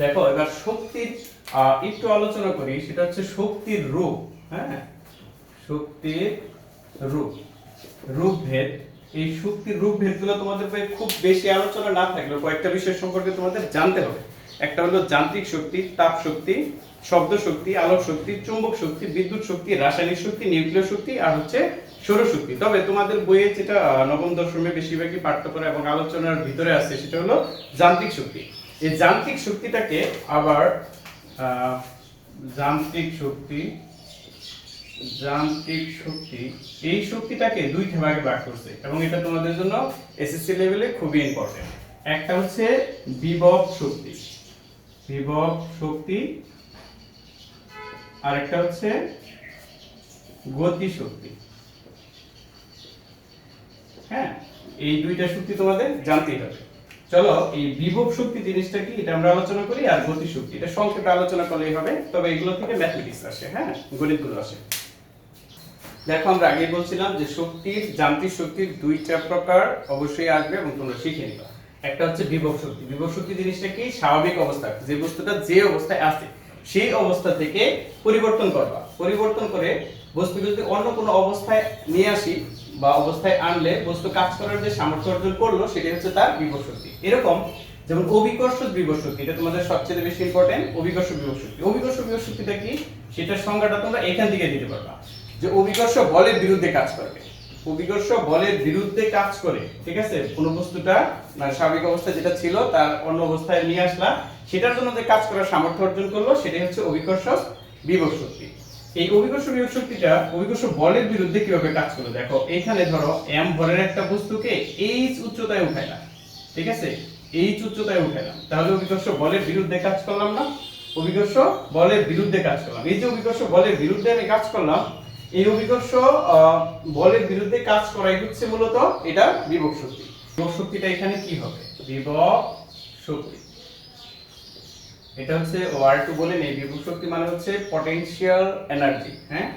দেখো, এবার শক্তির একটু আলোচনা করি, সেটা হচ্ছে শক্তির রূপ হ্যাঁ? শক্তির রূপ, রূপভেদ, এই শক্তির রূপ রূপভেদগুলো তোমাদের খুব বেশি আলোচনা না থাকলেও কয়েকটা বিষয় সম্পর্কে তোমাদের জানতে হবে। একটা হলো যান্ত্রিক শক্তি, তাপ শক্তি, শব্দ শক্তি, আলোক শক্তি, চুম্বক শক্তি, বিদ্যুৎ শক্তি, রাসায়নিক শক্তি, নিউক্লিয় শক্তি, আর হচ্ছে সৌরশক্তি তবে তোমাদের বইয়ে যেটা নবম দশমে বেশিরভাগই পাঠ্য করা এবং আলোচনার ভিতরে আছে, সেটা হলো যান্ত্রিক শক্তি। এই যান্ত্রিক শক্তিটাকে আবার যান্ত্রিক শক্তি যান্ত্রিক শক্তি, এই শক্তিটাকে দুইটা ভাগে ভাগ করছে এবং এটা তোমাদের জন্য এসএসসি লেভেলে খুবই ইম্পর্টেন্ট একটা হচ্ছে বিভব শক্তি বিভব শক্তি আর একটা হচ্ছে গতি শক্তি। হ্যাঁ এই দুইটা শক্তি তোমাদের জানতেই হবে। চলো, এই বিভব শক্তি জিনিসটা কি? এটা আমরা আলোচনা করি, আর গতি শক্তি। এটা সংক্ষেপে আলোচনা করলেই হবে, তবে এগুলো থেকে ম্যাথমেটিক্স আসে হ্যাঁ? গণিতগুলো আসে। দেখো, আমরা আগে বলছিলাম যে শক্তির, যান্ত্রিক শক্তির দুইটা প্রকার অবশ্যই আসবে এবং তোমরা শিখে নিবা। একটা হচ্ছে বিভব শক্তি। বিভব শক্তি জিনিসটা কি? স্বাভাবিক অবস্থা। যে বস্তুটা যে অবস্থায় আছে, সেই অবস্থা থেকে পরিবর্তন করবা। পরিবর্তন করে বস্তুকে যদি অন্য কোনো অবস্থায় নিয়ে আসি বা অবস্থায় আনলে বস্তু কাজ করার যে সামর্থ্য অর্জন করল সেটা হচ্ছে তার বিভব শক্তি এরকম যেমন অভিকর্ষ বিভব শক্তি এটা তোমাদের সবচেয়ে বেশি ইম্পর্টেন্ট অভিকর্ষ বিভব শক্তি অভিকর্ষ বিভব শক্তিটা কি? সেটার সংজ্ঞাটা তোমরা এখান থেকে দিতে পারবা। যে অভিকর্ষ বলের বিরুদ্ধে কাজ করবে অভিকর্ষ বলের বিরুদ্ধে কাজ করে, ঠিক আছে? কোন বস্তুটা মানে স্বাভাবিক অবস্থায় যেটা ছিল, তার অন্য অবস্থায় নিয়ে আসলা, সেটার জন্য যে কাজ করার সামর্থ্য অর্জন করল, সেটাই হচ্ছে অভিকর্ষ বিভব শক্তি এই অভিকর্ষ বিভব শক্তিটা অভিকর্ষ বলের বিরুদ্ধে কীভাবে কাজ করল দেখো, এখানে ধরো এম ভরের একটা বস্তুকে এইচ উচ্চতায় উঠাইলাম, ঠিক আছে? এইচ উচ্চতায় উঠাইলাম। তাহলে অভিকর্ষ বলের বিরুদ্ধে কাজ করলাম না? অভিকর্ষ বলের বিরুদ্ধে কাজ করলাম। এই যে অভিকর্ষ বলের বিরুদ্ধে আমি কাজ করলাম, এই অভিকর্ষ বলের বিরুদ্ধে কাজ করাই হচ্ছে মূলত এটা বিভব শক্তি। বিভব শক্তিটা এখানে কি হবে? বিভব শক্তি। এটা হচ্ছে ওয়ার টু বলে নেই বিভব শক্তি মানে হচ্ছে পটেনশিয়াল এনার্জি হ্যাঁ?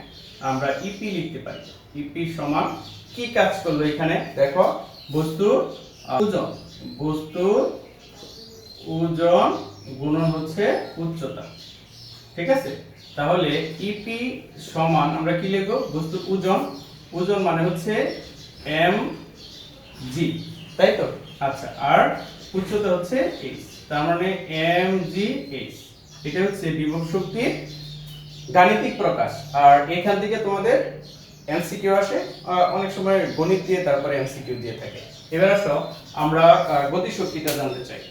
আমরা ইপি লিখতে পারি। ইপি সমান কি কাজ করল এখানে? দেখো বস্তু ওজন বস্তু ওজন গুণন হচ্ছে উচ্চতা, ঠিক আছে? তাহলে ইপি সমান আমরা কি লিখব? বস্তু ওজন ওজন মানে হচ্ছে এম জি তাই তো? আচ্ছা আর উচ্চতা হচ্ছে এইচ তার মানে এম জি এইচ এটা হচ্ছে বিভব শক্তির গাণিতিক প্রকাশ। আর এখান থেকে তোমাদের এমসিকিউ আসে অনেক সময় গণিত দিয়ে তারপরে এমসিকিউ দিয়ে থাকে। এবার আসো আমরা আহ, গতি শক্তিটা জানতে চাই।